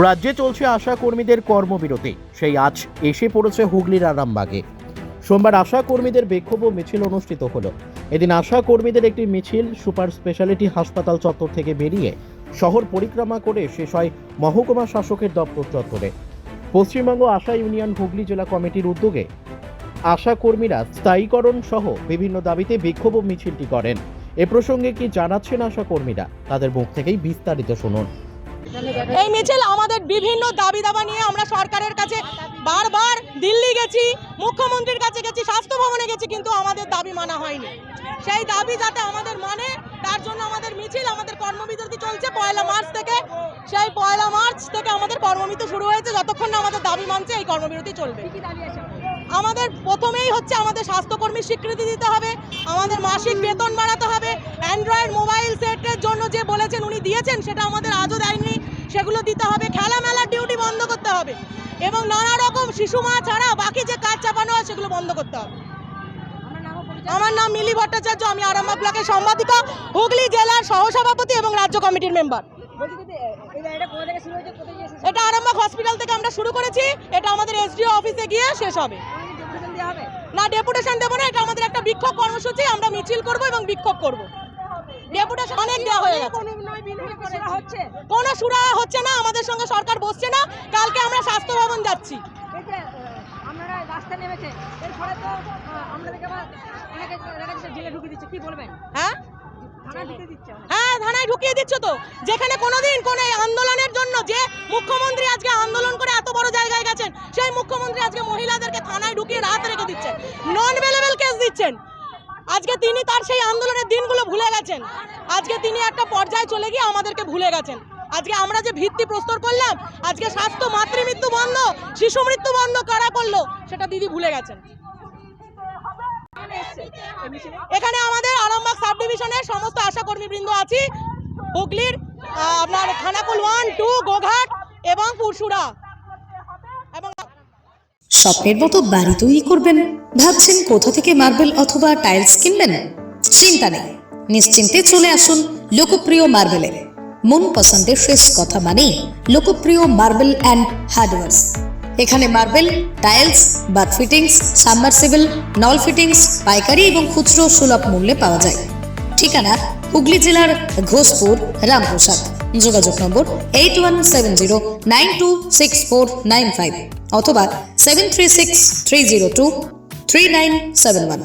রাজ্যে চলছে আশা কর্মীদের কর্মবিরতি। সেই আজ এসে পড়েছে হুগলির আরামবাগে। সোমবার আশা কর্মীদের বিক্ষোভ ও মিছিল অনুষ্ঠিত হলো। এদিন আশা কর্মীদের একটি মিছিল সুপার স্পেশালিটি হাসপাতাল চত্বর থেকে বেরিয়ে শহর পরিক্রমা করে শেষ হয় মহকুমা শাসকের দপ্তর চত্বরে। পশ্চিমবঙ্গ আশা ইউনিয়ন হুগলি জেলা কমিটির উদ্যোগে আশা কর্মীরা স্থায়ীকরণ সহ বিভিন্ন দাবিতে বিক্ষোভ মিছিলটি করেন। এ প্রসঙ্গে কি জানাচ্ছেন আশা কর্মীরা তাদের মুখ থেকেই বিস্তারিত শুনুন। এই মিছিল আমাদের বিভিন্ন দাবি দাবা নিয়ে আমরা সরকারের কাছে বারবার দিল্লি গেছি মুখ্যমন্ত্রীর কাছে গেছি স্বাস্থ্য ভবনে গেছি কিন্তু আমাদের দাবি মানা হয়নি। সেই দাবি যাতে আমাদের মানে তার জন্য আমাদের মিছিল আমাদের কর্মবিরতি চলছে পয়লা মার্চ থেকে। সেই পয়লা মার্চ থেকে আমাদের কর্মবিরতি শুরু হয়েছে যতক্ষণ না আমাদের দাবি মানছে এই কর্মবিরতি চলবে। আমাদের প্রথমেই হচ্ছে আমাদের স্বাস্থ্যকর্মীর স্বীকৃতি দিতে হবে আমাদের মাসিক বেতন বাড়াতে হবে অ্যান্ড্রয়েড মোবাইল সেটের জন্য যে বলেছেন উনি দিয়েছেন সেটা আমাদের আজও দেয়নি। সেগুলো দিতে হবে খেলা মেলার ডিউটি বন্ধ করতে হবে। এবং নানা রকম শিশু মা ছাড়া বাকি যে কাজ চাপানো হয় সেগুলো বন্ধ করতে হবে। আমার নাম মিলি ভট্টাচার্য আমি আরামবাগ ব্লকের সম্পাদিকা হুগলি জেলার সহসভাপতি এবং রাজ্য কমিটির মেম্বার এটা আরামবাগ হসপিটাল থেকে আমরা শুরু করেছি। এটা আমাদের এসডিও অফিসে গিয়ে শেষ হবে। না ডেপুটেশন দেবো না এটা আমাদের একটা বিক্ষোভ কর্মসূচি। আমরা মিছিল করব এবং বিক্ষোভ করব। ডেপুটেশন অনেক দেওয়া হয়ে গেছে। কোনো সুরা হচ্ছে না আমাদের সঙ্গে সরকার বসছে না কালকে আমরা স্বাস্থ্য ভবন যাচ্ছি। হ্যাঁ। হ্যাঁ থানায় ঢুকিয়ে দিচ্ছ তো। যেখানে কোনোদিন কোন আন্দোলনের জন্য যে মুখ্যমন্ত্রী আজকে আন্দোলন করে এত বড় জায়গায় গেছেন সেই মুখ্যমন্ত্রী আজকে মহিলাদেরকে থানায় ঢুকিয়ে রাত রেখে দিচ্ছেন। নন অ্যাভেলেবেল কেস দিচ্ছেন। আজকে তিনি তার সেই আন্দোলনের দিনগুলো ভুলে গেছেন। আজকে তিনি একটা পর্যায়ে চলে গিয়ে আমাদেরকে ভুলে গেছেন। আজকে আমরা যে ভিত্তি প্রস্তর করলাম, আজকে স্বাস্থ্য, মাতৃমৃত্যু বন্ধ, শিশু মৃত্যু বন্ধ কারা করল, সেটা দিদি ভুলে গেছেন। এখানে আমাদের আরামবাগ সাব ডিভিশনের সমস্ত আশাকর্মী বৃন্দ আছি। হুগলির আপনার খানাকুল ওয়ান, টু, গোঘাট এবং পুরসুরা এবং স্বপ্নের মতো বাড়ি তৈরি করবেন ভাবছেন কোথা থেকে মার্বেল অথবা টাইলস কিনবেন? চিন্তা নেই। নিশ্চিন্তে চলে আসুন লোকপ্রিয় মার্বেলে মন পছন্দের শেষ কথা মানে লোকপ্রিয় মার্বেল অ্যান্ড হার্ডওয়ার্স। এখানে marble, tiles, bath fittings, submersible, নল ফিটিংস, পাইকারি এবং খুচরো সুলভ মূল্যে পাওয়া যায়। ঠিকানা হুগলি জেলার ঘোষপুর, রামপ্রসাদ। যোগাযোগ নম্বর eight one seven zero nine two six four nine five অথবা seven three six three zero two three nine seven one